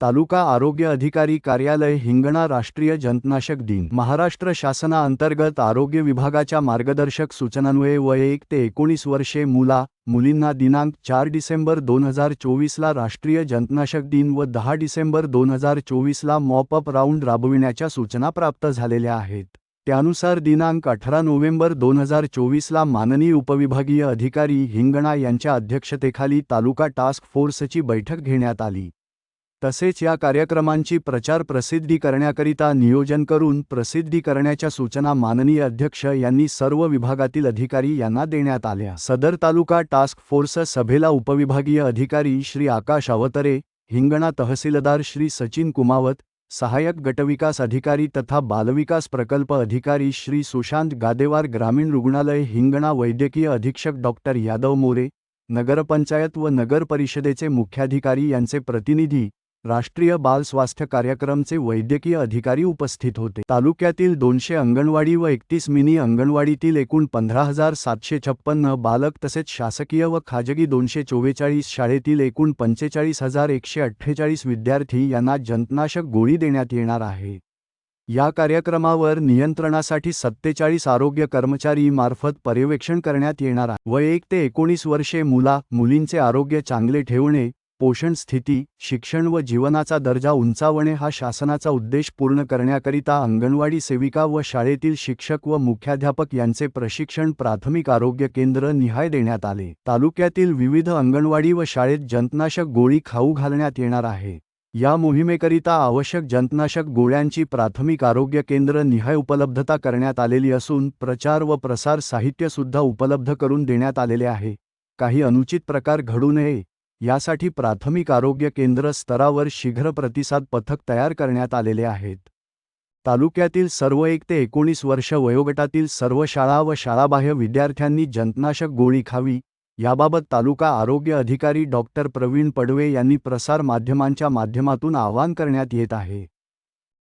तालुका आरोग्य अधिकारी कार्यालय हिंगणा राष्ट्रीय जंतनाशक दिन. महाराष्ट्र शासनाअंतर्गत आरोग्य विभागाच्या मार्गदर्शक सूचनान्वये वय एक ते एकोणीस वर्षे मुला मुलींना दिनांक चार डिसेंबर दोन हजार चोवीसला राष्ट्रीय जंतनाशक दिन व दहा डिसेंबर दोन हजार चोवीसला मॉपअप राऊंड राबविण्याच्या सूचना प्राप्त झालेल्या आहेत. त्यानुसार दिनांक अठरा नोव्हेंबर दोन हजार चोवीसला माननीय उपविभागीय अधिकारी हिंगणा यांच्या अध्यक्षतेखाली तालुका टास्क फोर्सची बैठक घेण्यात आली. तसेच या कार्यक्रमांची प्रचार प्रसिद्धी करण्याकरिता नियोजन करून प्रसिद्धी करण्याच्या सूचना माननीय अध्यक्ष यांनी सर्व विभागातील अधिकारी यांना देण्यात आल्या. सदर तालुका टास्क फोर्स सभेला उपविभागीय अधिकारी श्री आकाश अवतरे हिंगणा तहसीलदार श्री सचिन कुमावत सहाय्यक गटविकास अधिकारी तथा बालविकास प्रकल्प अधिकारी श्री सुशांत गादेवार ग्रामीण रुग्णालय हिंगणा वैद्यकीय अधीक्षक डॉक्टर यादव मोरे नगरपंचायत व नगर परिषदेचे मुख्याधिकारी यांचे प्रतिनिधी राष्ट्रीय बाल स्वास्थ्य कार्यक्रमचे वैद्यकीय अधिकारी उपस्थित होते. तालुक्यातील दोनशे अंगणवाडी व एकतीस मिनी अंगणवाडीतील एकूण पंधरा हजार सातशे छप्पन्न बालक तसेच शासकीय व खाजगी दोनशे चोवेचाळीस शाळेतील एकूण पंचेचाळीस हजार एकशे अठ्ठेचाळीस विद्यार्थी यांना जंतनाशक गोळी देण्यात येणार आहे. या कार्यक्रमावर नियंत्रणासाठी सत्तेचाळीस आरोग्य कर्मचारी मार्फत पर्यवेक्षण करण्यात येणार आहे. व एक ते एकोणीस वर्षे मुला मुलींचे आरोग्य चांगले ठेवणे पोषण स्थिती शिक्षण व जीवनाचा दर्जा उंचावणे हा शासनाचा उद्देश पूर्ण करण्याकरिता अंगणवाडी सेविका व शाळेतील शिक्षक व मुख्याध्यापक यांचे प्रशिक्षण प्राथमिक आरोग्य केंद्र निहाय देण्यात आले. तालुक्यातील विविध अंगणवाडी व शाळेत जंतनाशक गोळी खाऊ घालण्यात येणार आहे. या मोहिमेकरिता आवश्यक जंतनाशक गोळ्यांची प्राथमिक आरोग्य केंद्र निहाय उपलब्धता करण्यात आलेली असून प्रचार व प्रसार साहित्यसुद्धा उपलब्ध करून देण्यात आलेले आहे. काही अनुचित प्रकार घडू नये. यासाठी प्राथमिक आरोग्य केंद्र स्तरावर शीघ्र प्रतिसाद पथक तयार करण्यात आलेले आहेत. तालुक्यातील सर्व एक ते एकोणीस वर्ष वयोगटातील सर्व शाळा व शाळाबाह्य विद्यार्थ्यांनी जंतनाशक गोळी खावी याबाबत तालुका आरोग्य अधिकारी डॉक्टर प्रवीण पडवे यांनी प्रसार माध्यमांच्या माध्यमातून आवाहन करण्यात येत आहे.